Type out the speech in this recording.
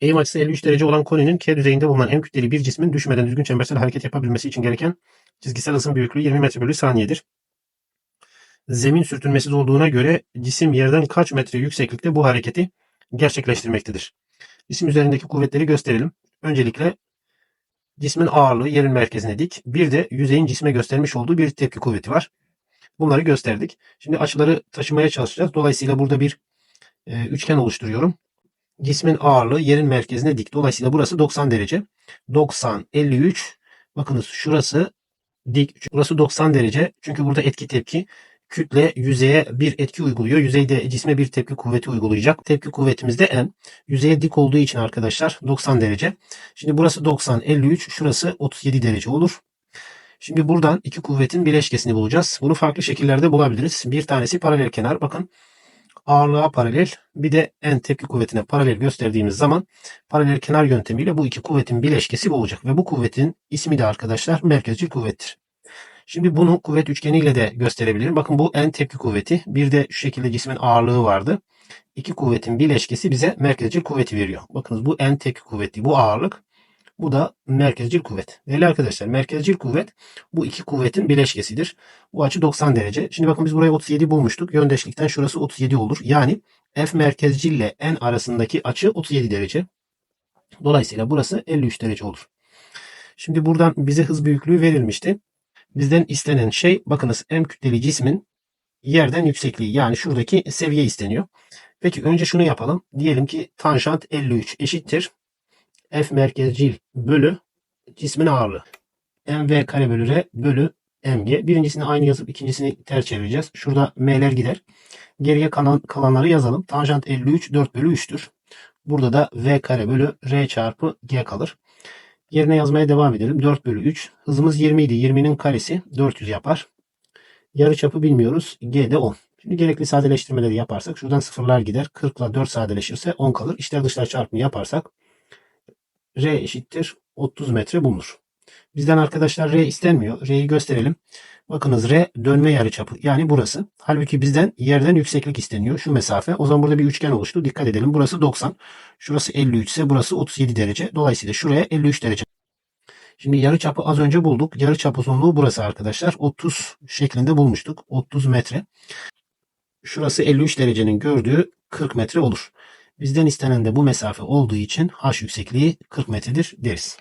Eğim açısı 53 derece olan koninin K düzeyinde bulunan en kütleli bir cismin düşmeden düzgün çembersel hareket yapabilmesi için gereken çizgisel ısım büyüklüğü 20 metre bölü saniyedir. Zemin sürtünmesiz olduğuna göre cisim yerden kaç metre yükseklikte bu hareketi gerçekleştirmektedir. Cisim üzerindeki kuvvetleri gösterelim. Öncelikle cismin ağırlığı yerin merkezine dik. Bir de yüzeyin cisme göstermiş olduğu bir tepki kuvveti var. Bunları gösterdik. Şimdi açıları taşımaya çalışacağız. Dolayısıyla burada bir e, üçgen oluşturuyorum. Cismin ağırlığı yerin merkezine dik. Dolayısıyla burası 90 derece. 90, 53. Bakınız şurası dik. Burası 90 derece. Çünkü burada etki tepki. Kütle yüzeye bir etki uyguluyor. Yüzeyde cisme bir tepki kuvveti uygulayacak. Tepki kuvvetimiz de n. Yüzeye dik olduğu için arkadaşlar 90 derece. Şimdi burası 90, 53. Şurası 37 derece olur. Şimdi buradan iki kuvvetin bileşkesini bulacağız. Bunu farklı şekillerde bulabiliriz. Bir tanesi paralel kenar. Bakın ağırlığa paralel bir de en tepki kuvvetine paralel gösterdiğimiz zaman paralel kenar yöntemiyle bu iki kuvvetin bileşkesi bu olacak. Ve bu kuvvetin ismi de arkadaşlar merkezcil kuvvettir. Şimdi bunu kuvvet üçgeniyle de gösterebilirim. Bakın bu en tepki kuvveti. Bir de şu şekilde cismin ağırlığı vardı. İki kuvvetin bileşkesi bize merkezcil kuvveti veriyor. Bakınız bu en tepki kuvveti. Bu ağırlık. Bu da merkezcil kuvvet. Değerli arkadaşlar merkezcil kuvvet bu iki kuvvetin bileşkesidir. Bu açı 90 derece. Şimdi bakın biz buraya 37 bulmuştuk. Yöndeşlikten şurası 37 olur. Yani F merkezcil ile N arasındaki açı 37 derece. Dolayısıyla burası 53 derece olur. Şimdi buradan bize hız büyüklüğü verilmişti. Bizden istenen şey bakınız M kütleli cismin yerden yüksekliği yani şuradaki seviye isteniyor. Peki önce şunu yapalım. Diyelim ki tanjant 53 eşittir. F merkezcil bölü cismin ağırlığı. mv kare bölü r bölü mg. Birincisini aynı yazıp ikincisini ters çevireceğiz. Şurada m'ler gider. Geriye kalan, kalanları yazalım. Tanjant 53 4 bölü 3'tür. Burada da v kare bölü r çarpı g kalır. Yerine yazmaya devam edelim. 4 bölü 3. Hızımız 20 idi. 20'nin karesi 400 yapar. Yarı çapı bilmiyoruz. G de 10. Şimdi gerekli sadeleştirmeleri yaparsak şuradan sıfırlar gider. 40 ile 4 sadeleşirse 10 kalır. İçler dışlar çarpımı yaparsak R eşittir 30 metre bulunur. Bizden arkadaşlar R istenmiyor. R'yi gösterelim. Bakınız R dönme yarıçapı yani burası. Halbuki bizden yerden yükseklik isteniyor. Şu mesafe. O zaman burada bir üçgen oluştu. Dikkat edelim. Burası 90. Şurası 53 ise burası 37 derece. Dolayısıyla şuraya 53 derece. Şimdi yarıçapı az önce bulduk. Yarıçap uzunluğu burası arkadaşlar. 30 şeklinde bulmuştuk. 30 metre. Şurası 53 derecenin gördüğü 40 metre olur. Bizden istenen de bu mesafe olduğu için h yüksekliği 40 metredir deriz.